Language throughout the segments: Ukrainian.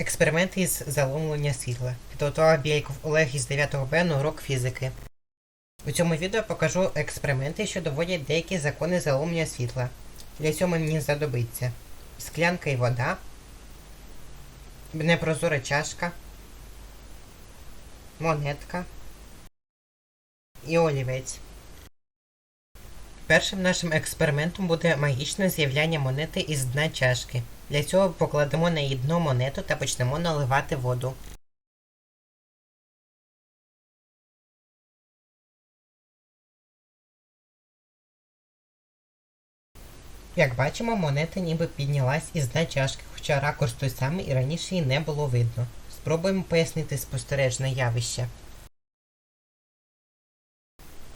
Експеримент із заломлення світла. Підготував Бєйков Олег із 9 Б на урок фізики. У цьому відео покажу експерименти, що доводять деякі закони заломлення світла. Для цього мені знадобиться склянка і вода, непрозора чашка, монетка і олівець. Першим нашим експериментом буде магічне з'являння монети із дна чашки. Для цього покладемо на її дно монету та почнемо наливати воду. Як бачимо, монета ніби піднялась із дна чашки, хоча ракурс той самий і раніше її не було видно. Спробуємо пояснити спостережне явище.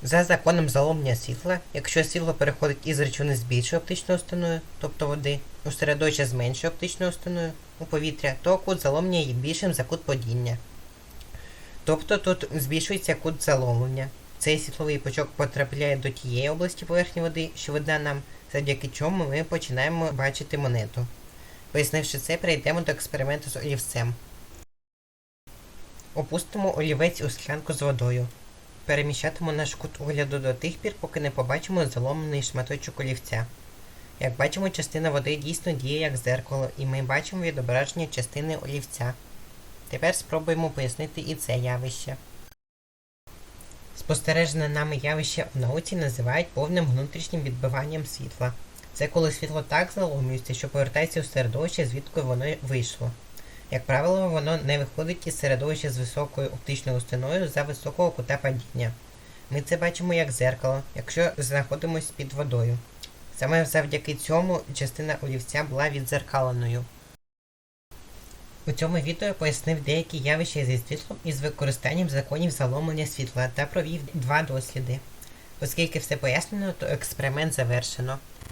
За законом заломлення світла, якщо світло переходить із речовини з більшою оптичною стороною, тобто води, у середовище з меншою оптичною стороною, у повітря, то кут заломлення є більшим за кут падіння. Тобто тут збільшується кут заломлення. Цей світловий пучок потрапляє до тієї області поверхні води, що видна нам, завдяки чому ми починаємо бачити монету. Пояснивши це, перейдемо до експерименту з олівцем. Опустимо олівець у склянку з водою. Переміщатимемо наш кут огляду до тих пір, поки не побачимо заломлений шматочок олівця. Як бачимо, частина води дійсно діє як зеркало, і ми бачимо відображення частини олівця. Тепер спробуємо пояснити і це явище. Спостережене нами явище в науці називають повним внутрішнім відбиванням світла. Це коли світло так заломлюється, що повертається у середовище, звідки воно вийшло. Як правило, воно не виходить із середовища з високою оптичною стіною за високого кута падіння. Ми це бачимо як зеркало, якщо знаходимося під водою. Саме завдяки цьому частина олівця була відзеркаленою. У цьому відео я пояснив деякі явища зі світлом із використанням законів заломлення світла та провів два досліди. Оскільки все пояснено, то експеримент завершено.